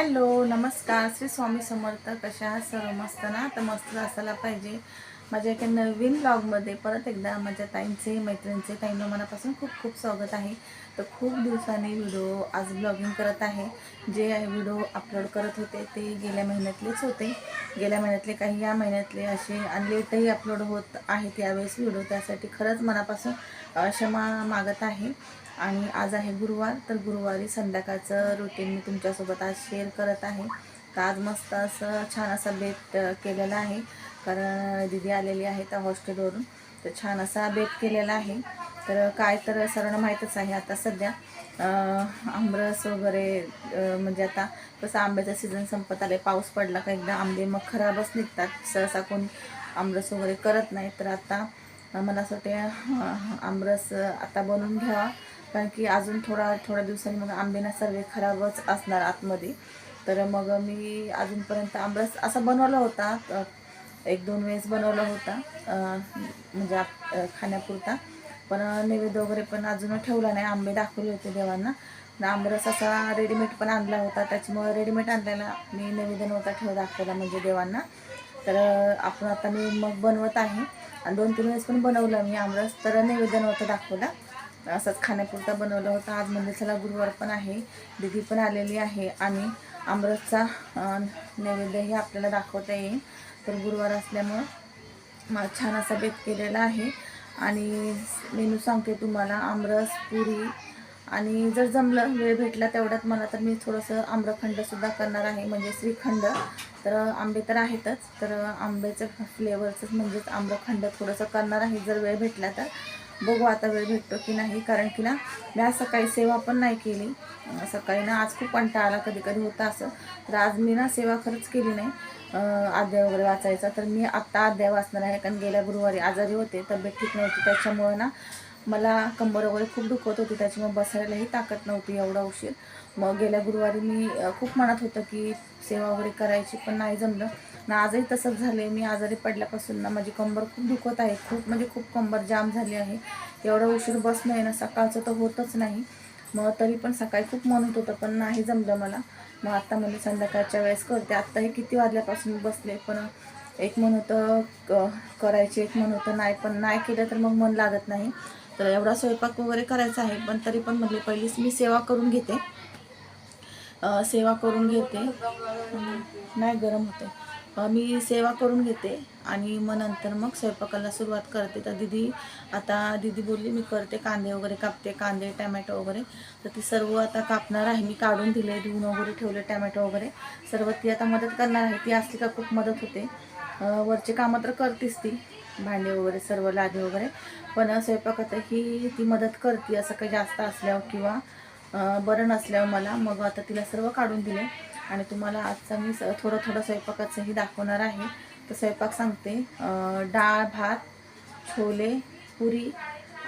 Hello नमस्कार. श्री स्वामी समर्थ कशा आहात? सर्व मस्त ना? तर मस्त असायला पाहिजे. माझ्या एका नवीन ब्लॉगमध्ये परत एकदा माझ्या ताईंचे मैत्रिणींचे ताईंना मनापासून खूप खूप स्वागत आहे. तर खूप दिवसांनी व्हिडिओ आज ब्लॉगिंग करत आहे. जे व्हिडिओ अपलोड करत होते ते गेल्या महिन्यातलेच होते. गेल्या महिन्यातले काही या महिन्यातले असे आणि लेटही अपलोड होत आहेत यावेळेस व्हिडिओ त्यासाठी खरंच मनापासून क्षमा मागत आहे. आणि आज आहे गुरुवार तर गुरुवारी संध्याकाळचं रुटीन मी तुमच्यासोबत आज शेअर करत आहे. तर आज मस्त असं छान असा बेट केलेला आहे. कारण दिदी आलेली आहे त्या हॉस्टेलवरून तर छान असा बेट केलेला आहे. तर काय तर सर्वांना माहीतच आहे आता सध्या. आमरस वगैरे म्हणजे आता कसं आंब्याचा सीझन संपत आले पाऊस पडला का एकदा आंबे मग खराबच निघतात. सहसा कोणी आमरस वगैरे करत नाही. तर आता मला असं वाटते आमरस आता बनवून घ्यावा. कारण की अजून थोडा थोड्या दिवसांनी मग आंबेना सर्व खराबच असणार आतमध्ये. तर मग मी अजूनपर्यंत आमरस असा बनवला होता एक दोन वेळेस बनवला होता म्हणजे आप- खाण्यापुरता. पण नैवेद्य वगैरे पण अजून ठेवला नाही. आंबे दाखवले होते देवांना. आंबरस असा रेडीमेड पण आणला होता. त्याच्यामुळे रेडीमेड आणलेला मी नैवेद्य नव्हता ठेव दाखवला म्हणजे देवांना. तर आपण आता मी मग बनवत आहे. आणि दोन तीन वेळेस पण बनवलं मी आमरस तर नैवेद्य नव्हता दाखवला. असंच खाण्यापुरता बनवला होता. आज म्हणजे चला गुरुवार पण आहे. दिदी पण आलेली आहे आणि आमरसचा नैवेद्यही आपल्याला दाखवता येईल. तर गुरुवार असल्यामुळं छान असा बेत केलेला आहे. आणि मेनू सांगते तुम्हाला. आमरस पुरी आणि जर जमलं वेळ भेटला तेवढ्यात मला तर मी थोडंसं आम्रखंडसुद्धा करणार आहे. म्हणजे श्रीखंड. तर आंबे तर आहेतच. तर आंब्याचं फ्लेवरचंच म्हणजेच आम्रखंड थोडंसं करणार आहे. जर वेळ भेटला तर. बघू आता वेळ भेटतो की नाही. कारण की ना मी आज सकाळी सेवा पण नाही केली. सकाळी ना आज खूप कंटाळा आला कधी कधी होता असं. तर आज मी ना सेवा खरंच केली नाही. अध्याय वगैरे वाचायचा. तर मी आत्ता अध्याय वाचणार आहे. कारण गेल्या गुरुवारी आजारी होते. तब्येत ठीक नव्हती. त्याच्यामुळं ना मला कंबर वगैरे खूप दुखत होती. त्याच्यामुळे बसायलाही ताकद नव्हती एवढा उशीर. मग गेल्या गुरुवारी मी खूप म्हणत होतं की सेवा वगैरे करायची पण नाही जमलं. ना आजही तसंच झालं आहे मी आजारी पडल्यापासून ना माझी कंबर खूप दुखत आहे. खूप म्हणजे खूप कंबर जाम झाली आहे. एवढा उशीर बसणं आहे ना सकाळचं तर होतच नाही. मग तरी पण सकाळी खूप म्हणत होतं पण नाही जमलं मला. मग आत्ता म्हणजे संध्याकाळच्या वेळेस करते. आत्ताही किती वाजल्यापासून बसले पण एक मन होतं क करायचे एक मन होतं नाही. पण नाही केलं तर मग मन लागत नाही. तर एवढा स्वयंपाक वगैरे करायचा आहे पण तरी पण म्हटले पहिलीच मी सेवा करून घेते. सेवा करून घेते. नाही गरम होते मी सेवा करून घेते आणि मग नंतर मग स्वयंपाकाला सुरुवात करते. तर दिदी आता दिदी बोलली मी करते कांदे वगैरे कापते कांदे टॅमॅटो वगैरे. तर ती सर्व आता कापणार आहे. मी काढून दिले धुवून वगैरे ठेवले टॅमॅटो वगैरे. सर्व ती आता मदत करणार आहे. ती असली का खूप मदत होते. वरचे कामं तर करतेच ती भांडे वगैरे सर्व लादे वगैरे. पण स्वयंपाकातही ती मदत करते असं काही जास्त असल्यावर किंवा बरं नसल्यावर मला. मग आता तिला सर्व काढून दिले. आणि तुम्हाला आजचा मी स- थोडं थोडं स्वयंपाकाचंही दाखवणार आहे. तर स्वयंपाक सांगते. डाळ भात छोले पुरी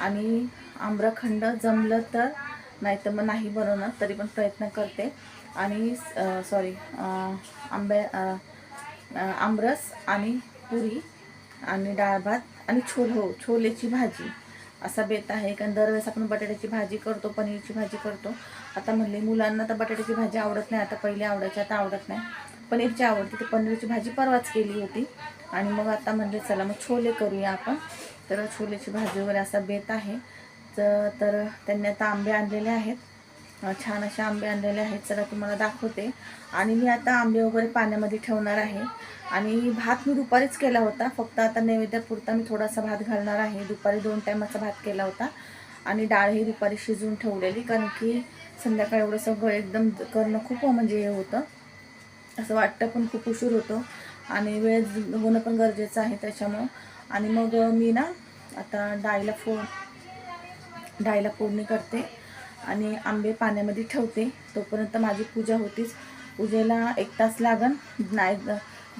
आणि आम्रखंड जमलं तर नाही तर मग नाही बनवणार तरी पण प्रयत्न करते. आणि सॉरी आंब्या आमरस आणि पुरी आणि डाळ भात आणि छोले हो छोलेची भाजी. असा बेत आहे. कारण दरवेळेस आपण बटाट्याची भाजी करतो पनीरची भाजी करतो. आता म्हणले मुलांना तर बटाट्याची भाजी आवडत नाही. आता पहिले आवडायची आता आवडत नाही. पनीरची आवडते. तर पनीरची भाजी परवाच केली होती. आणि मग आता म्हणले चला मग छोले करूया आपण. तर छोलेची भाजी वगैरे असा बेत आहे. तर तर त्यांनी आता आंबे आणलेले आहेत. छान असे आंबे आणलेले आहेत चला तुम्हाला दाखवते. आणि मी आता आंबे वगैरे पाण्यामध्ये ठेवणार आहे. आणि भात मी दुपारीच केला होता फक्त आता नैवेद्यापुरता मी थोडासा भात घालणार आहे. दुपारी दोन टायमाचा भात केला होता. आणि डाळ ही दुपारी शिजवून ठेवलेली कारण की संध्याकाळी एवढं सगळं एकदम करणं खूप म्हणजे हे होतं. असं वाटतं पण खूप उशीर होतो. आणि वेळ होणं पण गरजेचं आहे त्याच्यामुळं. आणि मग मी ना आता डाळीला फोड डाळीला फोडणी करते. आणि आंबे पाण्यामध्ये ठेवते. तोपर्यंत माझी पूजा होतीच. पूजेला एक तास लागन. नाही ज-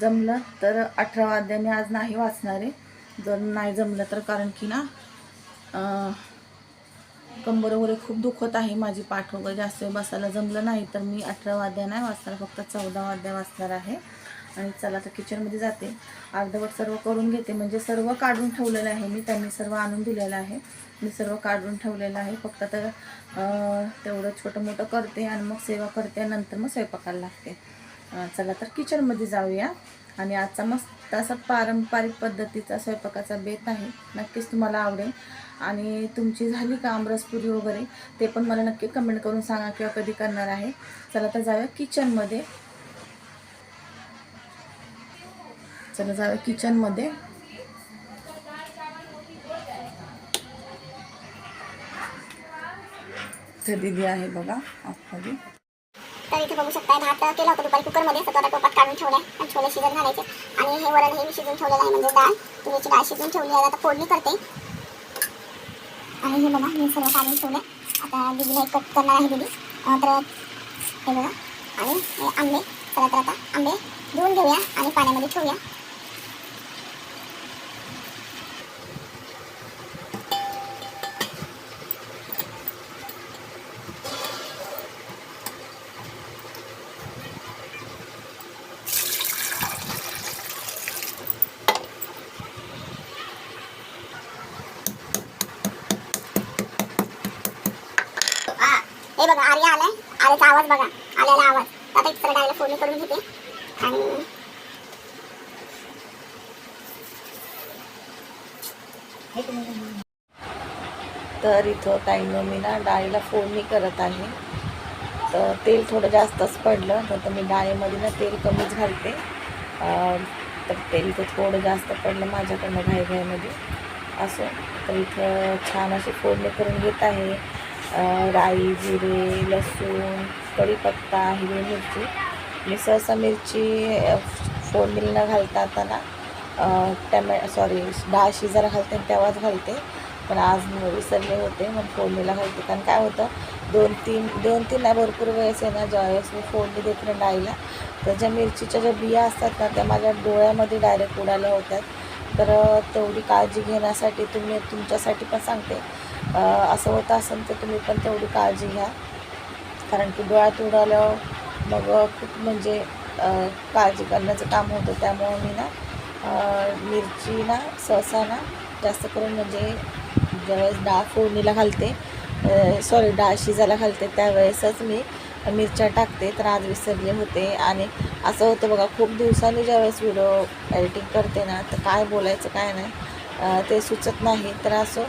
जमलं तर अठरा वाद्याने आज नाही वाचणार. आहे जर नाही जमलं तर कारण की ना कंबर वगैरे खूप दुखत आहे. माझी पाठ वगैरे जास्त वेळ बसायला जमलं नाही तर मी अठरा वाद्या नाही वाचणार. फक्त चौदा वाद्या वाचणार आहे. आणि चला तर किचनमध्ये जाते. अर्धवट सर्व करून घेते. म्हणजे सर्व काढून ठेवलेलं आहे मी. त्यांनी सर्व आणून दिलेलं आहे. मी सर्व काढून ठेवलेलं आहे. फक्त आता तेवढं छोटं मोठं करते आणि मग सेवा करते आणि नंतर मग स्वयंपाकाला लागते. चला तर किचनमध्ये जाऊया. आणि आजचा मस्त असा पारंपरिक पद्धतीचा स्वयंपाकाचा बेत आहे. नक्कीच तुम्हाला आवडेल. आणि तुमची झाली का आमरसपुरी वगैरे ते पण मला नक्की कमेंट करून सांगा किंवा कधी करणार आहे. चला तर जाऊया किचनमध्ये चला जाऊया किचनमध्ये तर आहे बघा आतमध्ये. तर इथे बघू शकता भात केला होता दुपारी कुकरमध्ये तर तो टोपात काढून ठेवलाय. आणि छोले शिजत घालायचे. आणि हे वरण हे मी शिजून ठेवलेलं आहे म्हणजे डाळ. तुरीची डाळ शिजून ठेवली आहे आता फोडणी करते. आणि हे बघा मी सर्व काढून ठेवलं आता दिदीला कट करणार आहे दिदी. तर हे बघा. आणि हे आंबे. चला तर आता आंबे धुवून घेऊया आणि पाण्यामध्ये ठेवूया हा हे बघा आर्या आलाय आवाज बघा. आलेला आवाज. आता एक सरडायला फोन करून घेते. आणि तर इथं ताईनं मी ना डाळीला फोडणी करत आहे. तर तेल थोडं जास्तच पडलं. तर मी डाळीमध्ये ना तेल कमीच घालते. तर तेल तर थोडं जास्त पडलं माझ्याकडनं घाईघाईमध्ये. असं. तर इथं छान अशी फोडणी करून घेत आहे. राई जिरे लसूण कढीपत्ता हिरवी मिरची. मी सहसा मिरची फोडणी न घालता आता ना टमॅ सॉरी डाळ शिजायला घालते आणि तेव्हाच घालते. पण आज विसरले होते मग फोडणीला घालते. कारण काय होतं दोन तीन दोन तीन नाही भरपूर वेळेस आहे ना ज्यावेळेस मी फोडणी देते ना डाळीला तर ज्या मिरचीच्या ज्या बिया असतात ना त्या माझ्या डोळ्यामध्ये डायरेक्ट उडाल्या होत्यात तर तेवढी काळजी घेण्यासाठी तुम्ही तुमच्यासाठी पण सांगते. असं होतं असेल तर तुम्ही पण तेवढी काळजी घ्या. कारण की डोळ्यात उडाल्यावर मग खूप म्हणजे काळजी करण्याचं काम होतं. त्यामुळं मी ना मिरची ना सहसा ना जास्त करून म्हणजे ज्यावेळेस डाळ फोडणीला घालते सॉरी डाळ शिजायला घालते त्यावेळेसच मी मिरच्या टाकते. तर आज विसरले होते. आणि असं होतं बघा खूप दिवसांनी ज्यावेळेस व्हिडिओ एडिटिंग करते ना तर काय बोलायचं काय नाही ते सुचत नाही. तर असं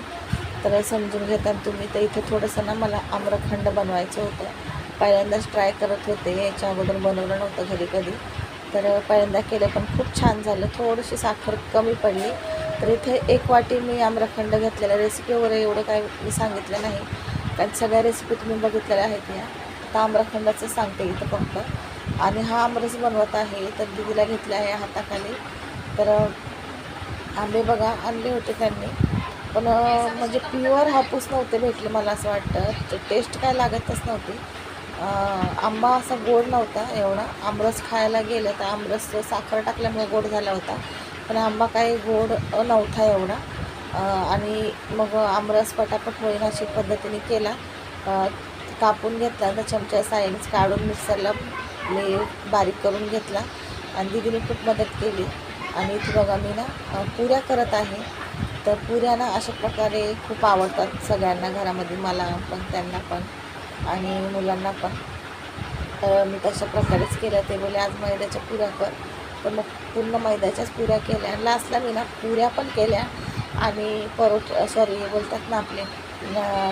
तर समजून घेताना तुम्ही तर इथे थोडंसं ना मला आम्रखंड बनवायचं होतं. पहिल्यांदाच ट्राय करत होते याच्या अगोदर बनवलं नव्हतं घरी कधी. तर पहिल्यांदा केलं पण खूप छान झालं. थोडीशी साखर कमी पडली. तर इथे एक वाटी मी आम्रखंड घेतलेला. रेसिपी वगैरे एवढं काय मी सांगितलं नाही. कारण सगळ्या रेसिपी तुम्ही बघितलेल्या आहेत या. तर आम्रखंडाचं सांगते इथं फक्त आणि हा आमरस बनवत आहे तर दिदीला घेतला आहे हाताखाली. तर आंबे बघा आणले होते त्यांनी. पण म्हणजे प्युअर हापूस नव्हते भेटले मला असं वाटतं. टेस्ट काय लागतच नव्हती. आंबा असा गोड नव्हता एवढा. आमरस खायला गेलं तर आमरस साखर टाकल्यामुळे गोड झाला होता. पण आंबा काही गोड नव्हता एवढा. आणि मग आमरस पटापट होईल अशी पद्धतीने केला. कापून घेतला तर चमच्या साईन्स काढून मिक्सरला मी बारीक करून घेतला. आणि दिदीने खूप मदत केली. आणि इथे बघा मी ना पुऱ्या करत आहे. तर पुऱ्या ना अशा प्रकारे खूप आवडतात सगळ्यांना घरामध्ये मला पण त्यांना पण आणि मुलांना पण. तर मी तशा प्रकारेच केल्या. ते बोले आज मैद्याच्या पुऱ्या कर. तर मग पूर्ण मैद्याच्याच पुऱ्या केल्या. आणि लास्टला मी ना पुऱ्या पण केल्या आणि परोठ सॉरी बोलतात ना आपले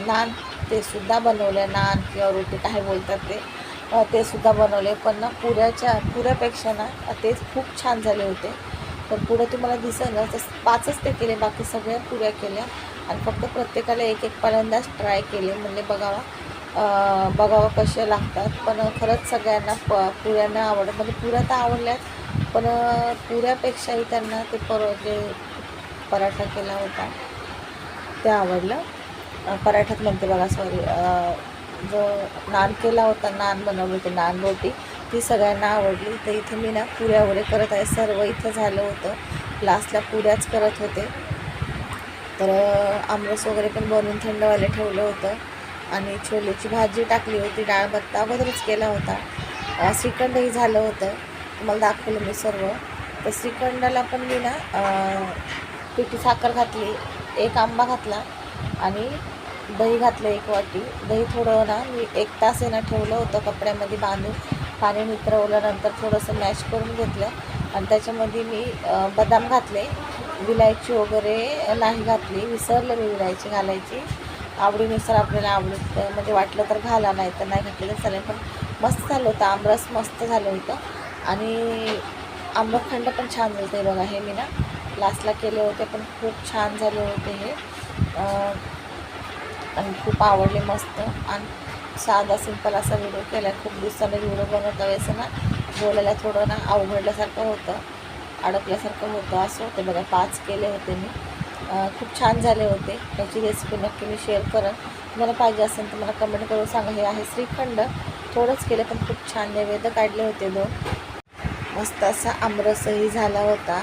नान ते सुद्धा बनवले. नान किंवा रोटी काय बोलतात ते ते सुद्धा बनवले. पण ना पुऱ्याच्या पुऱ्यापेक्षा ना तेच खूप छान झाले होते. पण पुढं तुम्हाला दिसेल ना तर पाचच ते केले बाकी सगळ्या पुऱ्या केल्या. आणि फक्त प्रत्येकाला एक एक पहिल्यांदाच ट्राय केले म्हणजे बघावा. बघावा बघावं कसे लागतात. पण खरंच सगळ्यांना प पुऱ्यांना आवडत म्हणजे पुऱ्या तर आवडल्यात पण पुऱ्यापेक्षाही त्यांना ते पर जे पराठा केला होता ते आवडलं. पराठ्यात म्हणते बघा सॉरी जो नान केला होता नान बनवलं होते नान रोटी. ती सगळ्यांना आवडली. तर इथे मी ना पुऱ्या वगैरे करत आहे. सर्व इथं झालं होतं. लास्टला पुऱ्याच करत होते. तर आमरस वगैरे पण बनवून थंड व्हायला ठेवलं होतं. आणि छोलेची भाजी टाकली होती. डाळ भत्ता अगोदरच केला होता. श्रीखंडही झालं होतं. तुम्हाला दाखवलं मी सर्व. तर श्रीखंडाला पण मी ना पिठी साखर घातली. एक आंबा घातला. आणि दही घातलं एक वाटी. दही थोडं ना मी एक तास आहे ना ठेवलं होतं कपड्यामध्ये बांधून. पाणी नितरवल्यानंतर थोडंसं मॅश करून घेतलं. आणि त्याच्यामध्ये मी बदाम घातले. विलायची वगैरे नाही घातली. विसरले मी विलायची घालायची. आवडीनुसार आपल्याला आवडत म्हणजे वाटलं तर घाला नाही तर नाही घातलं चालेल. पण मस्त झालं होतं. आमरस मस्त झालं होतं. आणि आंबखंड पण छान झालं होतं बघा. हे मी ना लास्टला केले होते पण खूप छान झाले होते हे. आणि खूप आवडले मस्त. आणि साधा सिंपल असा व्हिडिओ केला खूप दिवसाने व्हिडिओ बनवता वेळेस ना बोलायला थोडं ना अवघडल्यासारखं होतं. अडकल्यासारखं होतं. असं होतं बघा. पाच केले होते मी. खूप छान झाले होते. त्याची रेसिपी नक्की मी शेअर करेन. तुम्हाला पाहिजे असेल तर मला कमेंट करून सांगा. हे आहे श्रीखंड. थोडंच केलं पण खूप छान नैवेद्य काढले होते दोन. मस्त असा आमरसही झाला होता.